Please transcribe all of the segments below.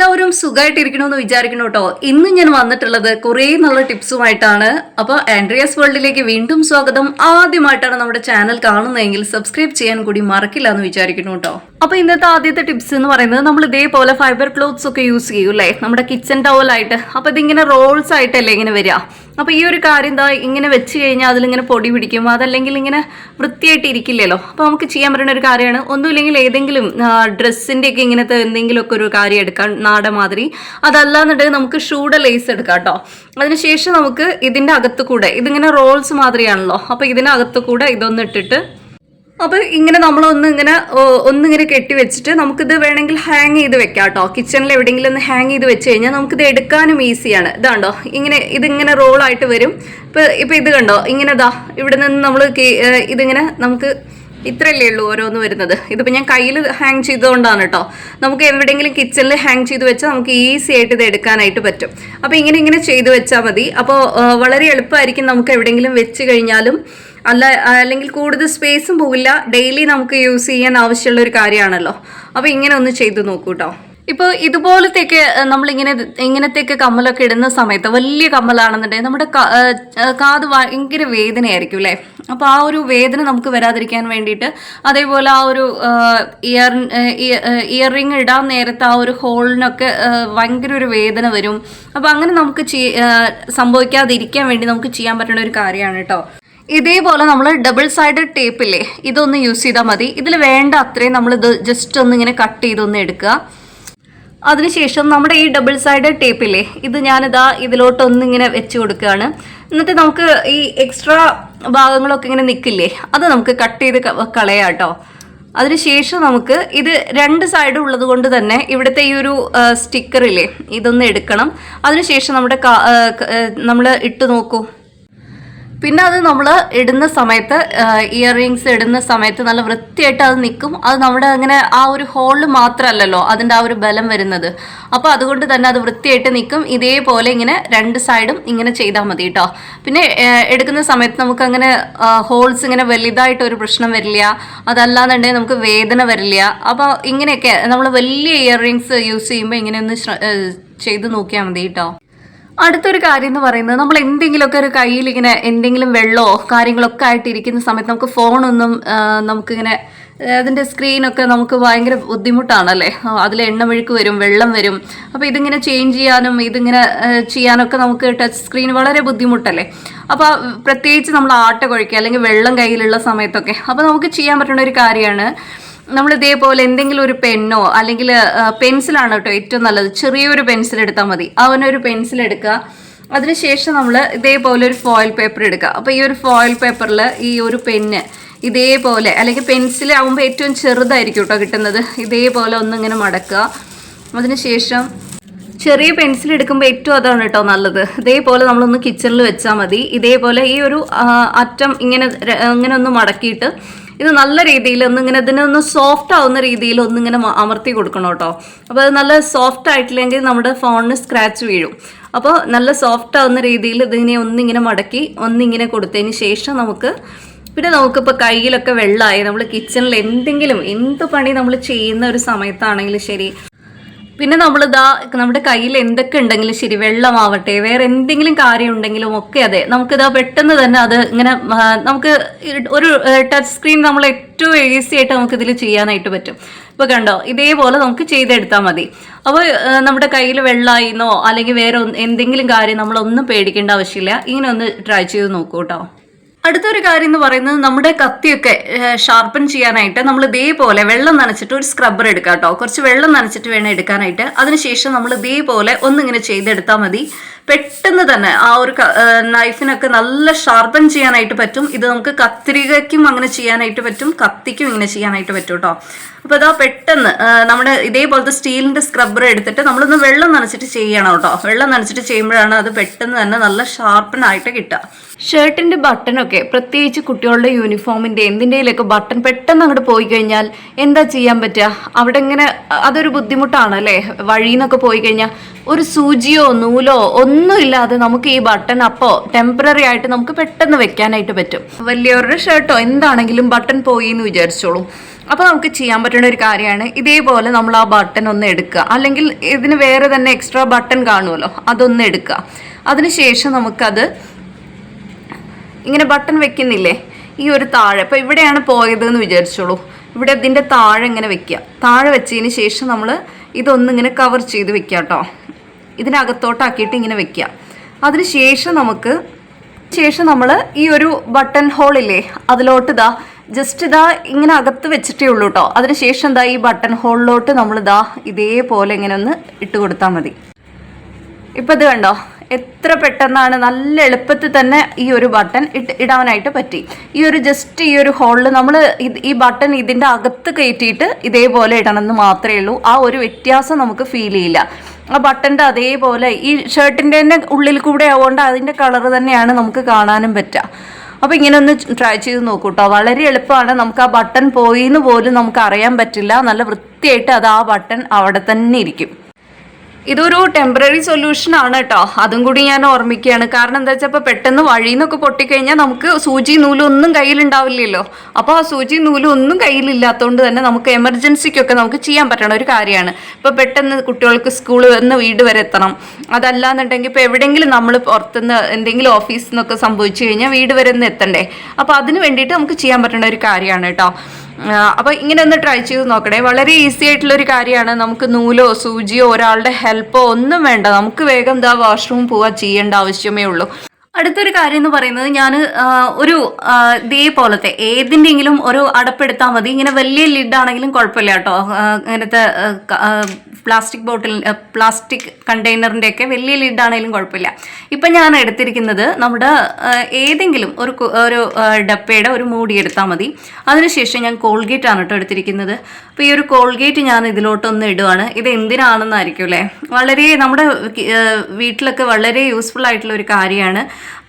എല്ലാവരും സുഖമായിട്ടിരിക്കണമെന്ന് വിചാരിക്കണം കേട്ടോ. ഇന്ന് ഞാൻ വന്നിട്ടുള്ളത് കുറേ നല്ല ടിപ്സുമായിട്ടാണ്. അപ്പോൾ ആൻഡ്രിയാസ് വേൾഡിലേക്ക് വീണ്ടും സ്വാഗതം. ആദ്യമായിട്ടാണ് നമ്മുടെ ചാനൽ കാണുന്നതെങ്കിൽ സബ്സ്ക്രൈബ് ചെയ്യാൻ കൂടി മറക്കില്ല എന്ന് വിചാരിക്കണം കേട്ടോ. അപ്പോൾ ഇന്നത്തെ ആദ്യത്തെ ടിപ്സ് എന്ന് പറയുന്നത് നമ്മൾ ഇതേപോലെ ഫൈബർ ക്ലോത്ത്സ് ഒക്കെ യൂസ് ചെയ്യൂ അല്ലേ? നമ്മുടെ കിച്ചൺ ടവലായിട്ട് അപ്പോൾ ഇതിങ്ങനെ റോൾസ് ആയിട്ടല്ലേ ഇങ്ങനെ വരിക. അപ്പോൾ ഈ ഒരു കാര്യം എന്താ ഇങ്ങനെ വെച്ച് കഴിഞ്ഞാൽ അതിലിങ്ങനെ പൊടി പിടിക്കും. അതല്ലെങ്കിൽ ഇങ്ങനെ വൃത്തിയായിട്ട് ഇരിക്കില്ലല്ലോ. അപ്പോൾ നമുക്ക് ചെയ്യാൻ പറ്റുന്ന ഒരു കാര്യമാണ്. ഒന്നുമില്ലെങ്കിൽ ഏതെങ്കിലും ഡ്രസ്സിന്റെ ഒക്കെ ഇങ്ങനത്തെ എന്തെങ്കിലുമൊക്കെ ഒരു കാര്യം എടുക്കാം നാട മാതിരി. അതല്ലാന്നുണ്ടെങ്കിൽ നമുക്ക് ഷൂടെ ലേസ് എടുക്കാം കേട്ടോ. അതിനുശേഷം നമുക്ക് ഇതിന്റെ അകത്ത് കൂടെ ഇതിങ്ങനെ റോൾസ് മാതിരിയാണല്ലോ. അപ്പോൾ ഇതിന്റെ അകത്ത് കൂടെ ഇതൊന്ന് ഇട്ടിട്ട് അപ്പോൾ ഇങ്ങനെ നമ്മളൊന്ന് ഇങ്ങനെ ഒന്നിങ്ങനെ കെട്ടി വെച്ചിട്ട് നമുക്കിത് വേണമെങ്കിൽ ഹാങ് ചെയ്ത് വെക്കാം കേട്ടോ. കിച്ചണിൽ എവിടെയെങ്കിലും ഒന്ന് ഹാങ് ചെയ്ത് വെച്ച് കഴിഞ്ഞാൽ നമുക്കിത് എടുക്കാനും ഈസിയാണ് ഇതാണ്ടോ? ഇങ്ങനെ ഇതിങ്ങനെ റോളായിട്ട് വരും. ഇപ്പോൾ ഇപ്പോൾ ഇത് കണ്ടോ? ഇങ്ങനെ ഇതാ ഇവിടെ നിന്ന് നമ്മൾ ഇതിങ്ങനെ നമുക്ക് ഇത്രയല്ലേ ഉള്ളൂ ഓരോന്ന് വരുന്നത്. ഇതിപ്പോൾ ഞാൻ കയ്യിൽ ഹാങ് ചെയ്തുകൊണ്ടാണ് കേട്ടോ. നമുക്ക് എവിടെയെങ്കിലും കിച്ചണിൽ ഹാങ് ചെയ്ത് വെച്ചാൽ നമുക്ക് ഈസി ആയിട്ട് ഇത് എടുക്കാനായിട്ട് പറ്റും. അപ്പോൾ ഇങ്ങനെ ഇങ്ങനെ ചെയ്ത് വെച്ചാൽ മതി. അപ്പോൾ വളരെ എളുപ്പമായിരിക്കും നമുക്ക് എവിടെയെങ്കിലും വെച്ച് കഴിഞ്ഞാലും അല്ല അല്ലെങ്കിൽ കൂടുതൽ സ്പേസും പോവില്ല. ഡെയിലി നമുക്ക് യൂസ് ചെയ്യാൻ ആവശ്യമുള്ള ഒരു കാര്യമാണല്ലോ. അപ്പോൾ ഇങ്ങനെ ഒന്ന് ചെയ്തു നോക്കൂ കേട്ടോ ഇപ്പോൾ ഇതുപോലത്തെയൊക്കെ ഇങ്ങനെ ഇങ്ങനത്തെയൊക്കെ കമ്മലൊക്കെ ഇടുന്ന സമയത്ത് വലിയ കമ്മലാണെന്നുണ്ടെങ്കിൽ നമ്മുടെ കാത് ഭയങ്കര വേദനയായിരിക്കും അല്ലേ അപ്പോൾ ആ ഒരു വേദന നമുക്ക് വരാതിരിക്കാൻ വേണ്ടിയിട്ട് അതേപോലെ ആ ഒരു ഇയർ ഇയർ റിങ് ഇടാൻ നേരത്തെ ആ ഒരു ഹോളിനൊക്കെ ഭയങ്കര ഒരു വേദന വരും. അപ്പോൾ അങ്ങനെ നമുക്ക് സംഭവിക്കാതിരിക്കാൻ വേണ്ടി നമുക്ക് ചെയ്യാൻ പറ്റുന്ന ഒരു കാര്യമാണ് കേട്ടോ ഇതേപോലെ നമ്മൾ ഡബിൾ സൈഡ് ടേപ്പില്ലേ ഇതൊന്ന് യൂസ് ചെയ്താൽ മതി. ഇതിൽ വേണ്ട അത്രയും നമ്മൾ ഇത് ജസ്റ്റ് ഒന്ന് ഇങ്ങനെ കട്ട് ചെയ്തൊന്ന് എടുക്കുക. അതിനുശേഷം നമ്മുടെ ഈ ഡബിൾ സൈഡ് ടേപ്പില്ലേ ഇത് ഞാനിതാ ഇതിലോട്ടൊന്ന് ഇങ്ങനെ വെച്ച് കൊടുക്കുകയാണ്. എന്നിട്ട് നമുക്ക് ഈ എക്സ്ട്രാ ഭാഗങ്ങളൊക്കെ ഇങ്ങനെ നിൽക്കില്ലേ അത് നമുക്ക് കട്ട് ചെയ്ത് കളയാം കേട്ടോ. അതിനുശേഷം നമുക്ക് ഇത് രണ്ട് സൈഡ് ഉള്ളത് കൊണ്ട് തന്നെ ഇവിടുത്തെ ഈ ഒരു സ്റ്റിക്കറില്ലേ ഇതൊന്ന് എടുക്കണം. അതിനുശേഷം നമ്മുടെ നമ്മൾ ഇട്ട് നോക്കൂ. പിന്നെ അത് നമ്മൾ ഇടുന്ന സമയത്ത് ഇയർ റിങ്സ് ഇടുന്ന സമയത്ത് നല്ല വൃത്തിയായിട്ട് അത് നിൽക്കും. അത് നമ്മുടെ അങ്ങനെ ആ ഒരു ഹോളിൽ മാത്രമല്ലല്ലോ അതിന്റെ ആ ഒരു ബലം വരുന്നത്. അപ്പോൾ അതുകൊണ്ട് തന്നെ അത് വൃത്തിയായിട്ട് നിൽക്കും. ഇതേപോലെ ഇങ്ങനെ രണ്ട് സൈഡും ഇങ്ങനെ ചെയ്താൽ മതി കേട്ടോ പിന്നെ എടുക്കുന്ന സമയത്ത് നമുക്ക് അങ്ങനെ ഹോൾസ് ഇങ്ങനെ വലുതായിട്ട് ഒരു പ്രശ്നം വരില്ല. അതല്ലാന്നുണ്ടെങ്കിൽ നമുക്ക് വേദന വരില്ല. അപ്പോൾ ഇങ്ങനെയൊക്കെ നമ്മൾ വലിയ ഇയർ റിങ്സ് യൂസ് ചെയ്യുമ്പോൾ ഇങ്ങനെയൊന്ന് ചെയ്ത് നോക്കിയാൽ മതി കേട്ടോ അടുത്തൊരു കാര്യം എന്ന് പറയുന്നത് നമ്മൾ എന്തെങ്കിലുമൊക്കെ ഒരു കയ്യിൽ ഇങ്ങനെ എന്തെങ്കിലും വെള്ളമോ കാര്യങ്ങളൊക്കെ ആയിട്ട് ഇരിക്കുന്ന സമയത്ത് നമുക്ക് ഫോണൊന്നും നമുക്കിങ്ങനെ അതിന്റെ സ്ക്രീനൊക്കെ നമുക്ക് ഭയങ്കര ബുദ്ധിമുട്ടാണല്ലേ? അതിൽ എണ്ണമെഴുക്ക് വരും വെള്ളം വരും. അപ്പോൾ ഇതിങ്ങനെ ചേഞ്ച് ചെയ്യാനും ഇതിങ്ങനെ ചെയ്യാനൊക്കെ നമുക്ക് ടച്ച് സ്ക്രീൻ വളരെ ബുദ്ധിമുട്ടല്ലേ? അപ്പോൾ പ്രത്യേകിച്ച് നമ്മൾ ആട്ട കുഴക്കുക അല്ലെങ്കിൽ വെള്ളം കയ്യിലുള്ള സമയത്തൊക്കെ. അപ്പോൾ നമുക്ക് ചെയ്യാൻ പറ്റുന്ന ഒരു കാര്യമാണ് നമ്മൾ ഇതേപോലെ എന്തെങ്കിലും ഒരു പെണ്ണോ അല്ലെങ്കിൽ പെൻസിലാണ് കേട്ടോ ഏറ്റവും നല്ലത്. ചെറിയൊരു പെൻസിൽ എടുത്താൽ മതി. അവനൊരു പെൻസിൽ എടുക്കുക. അതിനുശേഷം നമ്മൾ ഇതേപോലെ ഒരു ഫോയിൽ പേപ്പർ എടുക്കുക. അപ്പോൾ ഈ ഒരു ഫോയിൽ പേപ്പറിൽ ഈ ഒരു പെന്ന് ഇതേപോലെ അല്ലെങ്കിൽ പെൻസിൽ ആകുമ്പോൾ ഏറ്റവും ചെറുതായിരിക്കും കേട്ടോ കിട്ടുന്നത്. ഇതേപോലെ ഒന്നിങ്ങനെ മടക്കുക. അതിനുശേഷം ചെറിയ പെൻസിൽ എടുക്കുമ്പോൾ ഏറ്റവും അതാണ് കേട്ടോ നല്ലത്. ഇതേപോലെ നമ്മളൊന്ന് കിച്ചണിൽ വെച്ചാൽ മതി. ഇതേപോലെ ഈ ഒരു അറ്റം ഇങ്ങനെ ഇങ്ങനെ ഒന്ന് മടക്കിയിട്ട് ഇത് നല്ല രീതിയിൽ ഒന്ന് ഇങ്ങനെ ഇതിനെ ഒന്ന് സോഫ്റ്റ് ആവുന്ന രീതിയിൽ ഒന്നിങ്ങനെ അമർത്തി കൊടുക്കണം കേട്ടോ. അപ്പോൾ അത് നല്ല സോഫ്റ്റ് ആയിട്ടില്ലെങ്കിൽ നമ്മുടെ ഫോണിന് സ്ക്രാച്ച് വീഴും. അപ്പോൾ നല്ല സോഫ്റ്റ് ആവുന്ന രീതിയിൽ ഇതിനെ ഒന്നിങ്ങനെ മടക്കി ഒന്നിങ്ങനെ കൊടുത്തതിന് ശേഷം നമുക്ക് പിന്നെ നമുക്കിപ്പോൾ കയ്യിലൊക്കെ വെള്ളമായി. നമ്മൾ കിച്ചണിൽ എന്തെങ്കിലും എന്ത് പണി നമ്മൾ ചെയ്യുന്ന ഒരു സമയത്താണെങ്കിലും ശരി. പിന്നെ നമ്മൾ ഇതാ നമ്മുടെ കയ്യിൽ എന്തൊക്കെ ഉണ്ടെങ്കിലും ശരി വെള്ളമാവട്ടെ വേറെ എന്തെങ്കിലും കാര്യം ഉണ്ടെങ്കിലും ഒക്കെ അതെ നമുക്കിതാ പെട്ടെന്ന് തന്നെ അത് ഇങ്ങനെ നമുക്ക് ഒരു ടച്ച് സ്ക്രീൻ നമ്മൾ ഏറ്റവും ഈസി ആയിട്ട് നമുക്ക് ഇതിൽ ചെയ്യാനായിട്ട് പറ്റും. ഇപ്പോൾ കണ്ടോ ഇതേപോലെ നമുക്ക് ചെയ്തെടുത്താൽ മതി. അപ്പോൾ നമ്മുടെ കയ്യിൽ വെള്ളമായിന്നോ അല്ലെങ്കിൽ വേറെ എന്തെങ്കിലും കാര്യം നമ്മളൊന്നും പേടിക്കേണ്ട ആവശ്യമില്ല. ഇങ്ങനെ ഒന്ന് ട്രൈ ചെയ്ത് നോക്കൂ കേട്ടോ. അടുത്തൊരു കാര്യം എന്ന് പറയുന്നത് നമ്മുടെ കത്തിയൊക്കെ ഷാർപ്പൻ ചെയ്യാനായിട്ട് നമ്മൾ ഇതേപോലെ വെള്ളം നനച്ചിട്ട് ഒരു സ്ക്രബ്ബർ എടുക്കാം കേട്ടോ കുറച്ച് വെള്ളം നനച്ചിട്ട് വേണം എടുക്കാനായിട്ട്. അതിനുശേഷം നമ്മൾ ഇതേപോലെ ഒന്നിങ്ങനെ ചെയ്തെടുത്താൽ മതി. പെട്ടെന്ന് തന്നെ ആ ഒരു നൈഫിനൊക്കെ നല്ല ഷാർപ്പൻ ചെയ്യാനായിട്ട് പറ്റും. ഇത് നമുക്ക് കത്തിരികയ്ക്കും അങ്ങനെ ചെയ്യാനായിട്ട് പറ്റും. കത്തിക്കും ഇങ്ങനെ ചെയ്യാനായിട്ട് പറ്റും കേട്ടോ അപ്പോൾ അതാ പെട്ടെന്ന് നമ്മുടെ ഇതേപോലത്തെ സ്റ്റീലിന്റെ സ്ക്രബ്ബർ എടുത്തിട്ട് നമ്മളൊന്ന് വെള്ളം നനച്ചിട്ട് ചെയ്യണം കേട്ടോ വെള്ളം നനച്ചിട്ട് ചെയ്യുമ്പോഴാണ് അത് പെട്ടെന്ന് തന്നെ നല്ല ഷാർപ്പനായിട്ട് കിട്ടുക. ഷർട്ടിന്റെ ബട്ടണൊക്കെ പ്രത്യേകിച്ച് കുട്ടികളുടെ യൂണിഫോമിന്റെ എന്തിന്റെയിലൊക്കെ ബട്ടൺ പെട്ടെന്ന് അങ്ങോട്ട് പോയി കഴിഞ്ഞാൽ എന്താ ചെയ്യാൻ പറ്റുക അവിടെ ഇങ്ങനെ അതൊരു ബുദ്ധിമുട്ടാണ് അല്ലേ വഴിയിൽ നിന്നൊക്കെ പോയി കഴിഞ്ഞാൽ ഒരു സൂചിയോ നൂലോ ഒന്നും ഇല്ലാതെ നമുക്ക് ഈ ബട്ടൺ അപ്പോൾ ടെമ്പററി ആയിട്ട് നമുക്ക് പെട്ടെന്ന് വെക്കാനായിട്ട് പറ്റും. വലിയവരുടെ ഷർട്ടോ എന്താണെങ്കിലും ബട്ടൺ പോയി എന്ന് വിചാരിച്ചോളൂ. അപ്പോൾ നമുക്ക് ചെയ്യാൻ പറ്റുന്ന ഒരു കാര്യമാണ് ഇതേപോലെ നമ്മൾ ആ ബട്ടൺ ഒന്ന് എടുക്കുക. അല്ലെങ്കിൽ ഇതിന് വേറെ തന്നെ എക്സ്ട്രാ ബട്ടൺ കാണുമല്ലോ അതൊന്ന് എടുക്കുക. അതിനുശേഷം നമുക്കത് ഇങ്ങനെ ബട്ടൺ വെക്കുന്നില്ലേ? ഈ ഒരു താഴെ. അപ്പോൾ ഇവിടെയാണ് പോയത് എന്ന് വിചാരിച്ചോളൂ. ഇവിടെ ഇതിന്റെ താഴെ ഇങ്ങനെ വെക്കുക. താഴെ വെച്ചതിന് ശേഷം നമ്മൾ ഇതൊന്നിങ്ങനെ കവർ ചെയ്ത് വെക്കുക കേട്ടോ. ഇതിനകത്തോട്ടാക്കിയിട്ട് ഇങ്ങനെ വെക്കുക. അതിന് ശേഷം നമുക്ക് ശേഷം നമ്മൾ ഈ ഒരു ബട്ടൺ ഹോളില്ലേ അതിലോട്ട് ഇതാ ജസ്റ്റ് ഇതാ ഇങ്ങനെ അകത്ത് വെച്ചിട്ടേ ഉള്ളൂ കേട്ടോ. അതിന് ശേഷം എന്താ ഈ ബട്ടൺ ഹോളിലോട്ട് നമ്മൾ ഇതാ ഇതേപോലെ ഇങ്ങനെ ഒന്ന് ഇട്ട് കൊടുത്താൽ മതി. ഇപ്പം ഇത് കണ്ടോ? എത്ര പെട്ടെന്നാണ് നല്ല എളുപ്പത്തിൽ തന്നെ ഈ ഒരു ബട്ടൺ ഇട്ട് ഇടാനായിട്ട് പറ്റി. ഈ ഒരു ജസ്റ്റ് ഈ ഒരു ഹോളിൽ നമ്മൾ ഈ ബട്ടൺ ഇതിന്റെ അകത്ത് കയറ്റിയിട്ട് ഇതേപോലെ ഇടണമെന്ന് മാത്രമേ ഉള്ളൂ. ആ ഒരു വ്യത്യാസം നമുക്ക് ഫീൽ ചെയ്യില്ല. ആ ബട്ടന്റെ അതേപോലെ ഈ ഷർട്ടിന്റെ തന്നെ ഉള്ളിൽ കൂടെ ആവുകൊണ്ട് അതിന്റെ കളർ തന്നെയാണ് നമുക്ക് കാണാനും പറ്റുക. അപ്പോൾ ഇങ്ങനെ ഒന്ന് ട്രൈ ചെയ്ത് നോക്കൂ കേട്ടോ വളരെ എളുപ്പമാണ്. നമുക്ക് ആ ബട്ടൺ പോയി എന്ന് പോലും നമുക്ക് അറിയാൻ പറ്റില്ല. നല്ല വൃത്തിയായിട്ട് അത് ആ ബട്ടൺ അവിടെ തന്നെ ഇരിക്കും. ഇതൊരു ടെമ്പററി സൊല്യൂഷൻ ആണ് കേട്ടോ അതും കൂടി ഞാൻ ഓർമ്മിക്കുകയാണ്. കാരണം എന്താ വെച്ചാൽ ഇപ്പോൾ പെട്ടെന്ന് വഴിയിൽ നിന്നൊക്കെ പൊട്ടിക്കഴിഞ്ഞാൽ നമുക്ക് സൂചി നൂലൊന്നും കയ്യിലുണ്ടാവില്ലല്ലോ. അപ്പോൾ ആ സൂചി നൂലൊന്നും കയ്യിലില്ലാത്തതുകൊണ്ട് തന്നെ നമുക്ക് എമർജൻസിക്കൊക്കെ നമുക്ക് ചെയ്യാൻ പറ്റണ ഒരു കാര്യമാണ്. ഇപ്പോൾ പെട്ടെന്ന് കുട്ടികൾക്ക് സ്കൂളിൽ നിന്ന് വീട് വരെ എത്തണം. അതല്ലാന്നുണ്ടെങ്കിൽ ഇപ്പോൾ എവിടെയെങ്കിലും നമ്മൾ പുറത്തുനിന്ന് എന്തെങ്കിലും ഓഫീസിൽ നിന്നൊക്കെ സംഭവിച്ചു കഴിഞ്ഞാൽ വീട് വരെ ഒന്ന് എത്തണ്ടേ? അപ്പോൾ അതിന് വേണ്ടിയിട്ട് നമുക്ക് ചെയ്യാൻ പറ്റണ ഒരു കാര്യമാണ് കേട്ടോ അപ്പോൾ ഇങ്ങനെ ഒന്ന് ട്രൈ ചെയ്ത് നോക്കണേ. വളരെ ഈസി ആയിട്ടുള്ള ഒരു കാര്യമാണ്. നമുക്ക് നൂലോ സൂചിയോ ഒരാളുടെ ഹെൽപ്പോ ഒന്നും വേണ്ട. നമുക്ക് വേഗം എന്താ വാഷ്റൂം പോവാ ചെയ്യേണ്ട ആവശ്യമേ ഉള്ളൂ. അടുത്തൊരു കാര്യം എന്ന് പറയുന്നത് ഞാൻ ഒരു ദേ ഇതേപോലത്തെ ഏതിന്റെങ്കിലും ഒരു അടപ്പെടുത്താൽ മതി. ഇങ്ങനെ വലിയ ലിഡാണെങ്കിലും കുഴപ്പമില്ല കേട്ടോ. അങ്ങനത്തെ പ്ലാസ്റ്റിക് ബോട്ടിൽ പ്ലാസ്റ്റിക് കണ്ടെയ്നറിന്റെ ഒക്കെ വലിയ ലിഡാണെങ്കിലും കുഴപ്പമില്ല. ഇപ്പം ഞാൻ എടുത്തിരിക്കുന്നത് നമ്മുടെ ഏതെങ്കിലും ഒരു ഒരു ഡപ്പയുടെ ഒരു മൂടി എടുത്താൽ മതി. അതിനുശേഷം ഞാൻ കോൾഗേറ്റ് ആണ് കേട്ടോ എടുത്തിരിക്കുന്നത്. അപ്പോൾ ഈ ഒരു കോൾഗേറ്റ് ഞാൻ ഇതിലോട്ടൊന്ന് ഇടുവാണ്. ഇത് എന്തിനാണെന്നായിരിക്കും അല്ലേ? വളരെ നമ്മുടെ വീട്ടിലൊക്കെ വളരെ യൂസ്ഫുൾ ആയിട്ടുള്ള ഒരു കാര്യമാണ്.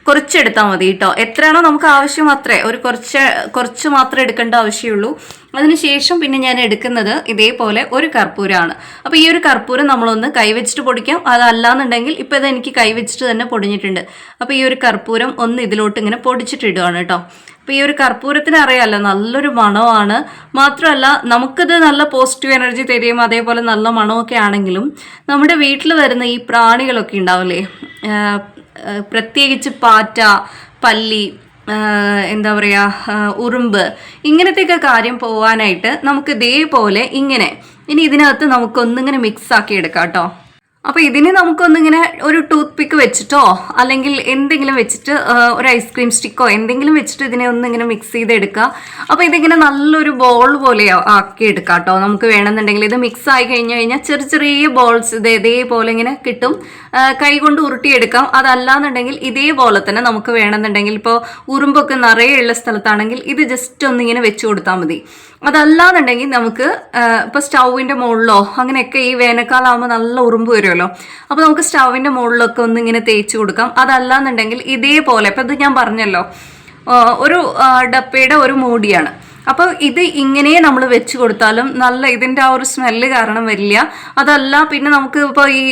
കുറച്ചെടുത്താൽ മതി കേട്ടോ എത്രയാണോ നമുക്ക് ആവശ്യം അത്രേ. ഒരു കുറച്ച് കുറച്ച് മാത്രമേ എടുക്കേണ്ട ആവശ്യമുള്ളൂ. അതിനുശേഷം പിന്നെ ഞാൻ എടുക്കുന്നത് ഇതേപോലെ ഒരു കർപ്പൂരമാണ് അപ്പോൾ ഈ ഒരു കർപ്പൂരം നമ്മളൊന്ന് കൈവച്ചിട്ട് പൊടിക്കാം. അതല്ലാന്നുണ്ടെങ്കിൽ ഇപ്പോൾ ഇത് എനിക്ക് കൈവച്ചിട്ട് തന്നെ പൊടിഞ്ഞിട്ടുണ്ട്. അപ്പോൾ ഈ ഒരു കർപ്പൂരം ഒന്ന് ഇതിലോട്ട് ഇങ്ങനെ പൊടിച്ചിട്ടിടുകയാണ് കേട്ടോ അപ്പോൾ ഈ ഒരു കർപ്പൂരത്തിന് അറിയാമല്ലോ നല്ലൊരു മണമാണ്. മാത്രമല്ല നമുക്കത് നല്ല പോസിറ്റീവ് എനർജി തരികയും അതേപോലെ നല്ല മണമൊക്കെ ആണെങ്കിലും നമ്മുടെ വീട്ടിൽ വരുന്ന ഈ പ്രാണികളൊക്കെ ഉണ്ടാവില്ലേ പ്രത്യേകിച്ച് പാറ്റ പല്ലി എന്താ പറയുക ഉറുമ്പ് ഇങ്ങനത്തെയൊക്കെ കാര്യം പോവാനായിട്ട് നമുക്ക് ഇതേപോലെ ഇങ്ങനെ. ഇനി ഇതിനകത്ത് നമുക്കൊന്നിങ്ങനെ മിക്സ് ആക്കി എടുക്കാം കേട്ടോ. അപ്പോൾ ഇതിന് നമുക്കൊന്നിങ്ങനെ ഒരു ടൂത്ത് പിക്ക് വെച്ചിട്ടോ അല്ലെങ്കിൽ എന്തെങ്കിലും വെച്ചിട്ട് ഒരു ഐസ്ക്രീം സ്റ്റിക്കോ എന്തെങ്കിലും വെച്ചിട്ട് ഇതിനെ ഒന്നിങ്ങനെ മിക്സ് ചെയ്തെടുക്കുക. അപ്പോൾ ഇതിങ്ങനെ നല്ലൊരു ബോൾ പോലെ ആക്കി എടുക്കാം കേട്ടോ നമുക്ക് വേണമെന്നുണ്ടെങ്കിൽ ഇത് മിക്സ് ആയി കഴിഞ്ഞു കഴിഞ്ഞാൽ ചെറിയ ചെറിയ ബോൾസ് ഇത് ഇതേപോലെ ഇങ്ങനെ കിട്ടും. കൈ കൊണ്ട് ഉരുട്ടിയെടുക്കാം. അതല്ലാന്നുണ്ടെങ്കിൽ ഇതേപോലെ തന്നെ നമുക്ക് വേണമെന്നുണ്ടെങ്കിൽ ഇപ്പോൾ ഉറുമ്പൊക്കെ നിറയെ ഉള്ള സ്ഥലത്താണെങ്കിൽ ഇത് ജസ്റ്റ് ഒന്നിങ്ങനെ വെച്ച് കൊടുത്താൽ മതി. അതല്ലാന്നുണ്ടെങ്കിൽ നമുക്ക് ഇപ്പോൾ സ്റ്റൗവിന്റെ മുകളിലോ അങ്ങനെയൊക്കെ ഈ വേനൽക്കാലമാകുമ്പോൾ നല്ല ഉറുമ്പ് വരുമല്ലോ അപ്പോൾ നമുക്ക് സ്റ്റൗവിന്റെ മുകളിലൊക്കെ ഒന്ന് ഇങ്ങനെ തേച്ച് കൊടുക്കാം. അതല്ലാന്നുണ്ടെങ്കിൽ ഇതേപോലെ ഇപ്പം ഇത് ഞാൻ പറഞ്ഞല്ലോ ഒരു ഡപ്പയുടെ ഒരു മൂടിയാണ്. അപ്പോൾ ഇത് ഇങ്ങനെ നമ്മൾ വെച്ച് കൊടുത്താലും നല്ല ഇതിന്റെ ആ ഒരു സ്മെല്ല് കാരണം വരില്ല. അതല്ല പിന്നെ നമുക്ക് ഇപ്പോൾ ഈ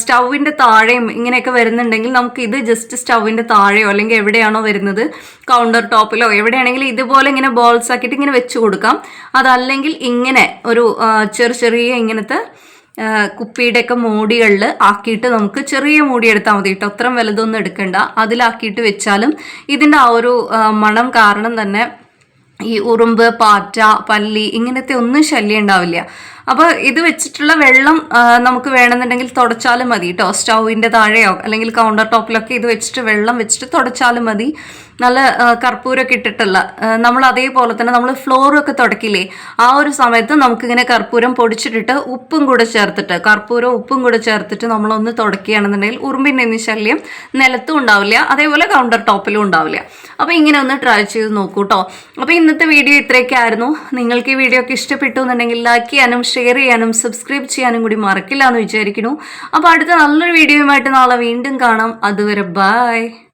സ്റ്റൗവിന്റെ താഴെയും ഇങ്ങനെയൊക്കെ വരുന്നുണ്ടെങ്കിൽ നമുക്ക് ഇത് ജസ്റ്റ് സ്റ്റൗവിന്റെ താഴെയോ അല്ലെങ്കിൽ എവിടെയാണോ വരുന്നത് കൗണ്ടർ ടോപ്പിലോ എവിടെയാണെങ്കിലും ഇതുപോലെ ഇങ്ങനെ ബോൾസ് ആക്കിയിട്ട് ഇങ്ങനെ വെച്ച് കൊടുക്കാം. അതല്ലെങ്കിൽ ഇങ്ങനെ ഒരു ചെറു ചെറിയ ഇങ്ങനത്തെ കുപ്പിയുടെയൊക്കെ മൂടികളിൽ ആക്കിയിട്ട് നമുക്ക് ചെറിയ മൂടി എടുത്താൽ മതി കേട്ടോ. അത്രയും വലുതൊന്നും എടുക്കണ്ട. അതിലാക്കിയിട്ട് വെച്ചാലും ഇതിന്റെ ആ ഒരു മണം കാരണം തന്നെ ഈ ഉറുമ്പ് പാറ്റ പല്ലി ഇങ്ങനത്തെ ഒന്നും ശല്യം ഉണ്ടാവില്ല. അപ്പോൾ ഇത് വെച്ചിട്ടുള്ള വെള്ളം നമുക്ക് വേണമെന്നുണ്ടെങ്കിൽ തുടച്ചാലും മതി കേട്ടോ സ്റ്റൗവിന്റെ താഴെയോ അല്ലെങ്കിൽ കൗണ്ടർ ടോപ്പിലൊക്കെ ഇത് വെച്ചിട്ട് വെള്ളം വെച്ചിട്ട് തുടച്ചാലും മതി. നല്ല കർപ്പൂരമൊക്കെ ഇട്ടിട്ടുള്ള നമ്മൾ അതേപോലെ തന്നെ നമ്മൾ ഫ്ലോറൊക്കെ തുടക്കില്ലേ ആ ഒരു സമയത്ത് നമുക്കിങ്ങനെ കർപ്പൂരം പൊടിച്ചിട്ടിട്ട് ഉപ്പും കൂടെ ചേർത്തിട്ട് കർപ്പൂരവും ഉപ്പും കൂടെ ചേർത്തിട്ട് നമ്മളൊന്ന് തുടക്കുകയാണെന്നുണ്ടെങ്കിൽ ഉറുമ്പിന്റെ ഒന്നും ശല്യം നിലത്തും ഉണ്ടാവില്ല അതേപോലെ കൗണ്ടർ ടോപ്പിലും ഉണ്ടാവില്ല. അപ്പോൾ ഇങ്ങനെ ഒന്ന് ട്രൈ ചെയ്ത് നോക്കൂ കേട്ടോ അപ്പോൾ ഇന്നത്തെ വീഡിയോ ഇത്രയൊക്കെ ആയിരുന്നു. നിങ്ങൾക്ക് ഈ വീഡിയോ ഒക്കെ ഇഷ്ടപ്പെട്ടു എന്നുണ്ടെങ്കിൽ ലൈക്ക് ചെയ്യാനും ഷെയർ ചെയ്യാനും സബ്സ്ക്രൈബ് ചെയ്യാനും കൂടി മറക്കില്ല എന്ന് വിചാരിക്കുന്നു. അപ്പോൾ അടുത്ത നല്ലൊരു വീഡിയോയുമായിട്ട് നാളെ വീണ്ടും കാണാം. അതുവരെ ബൈ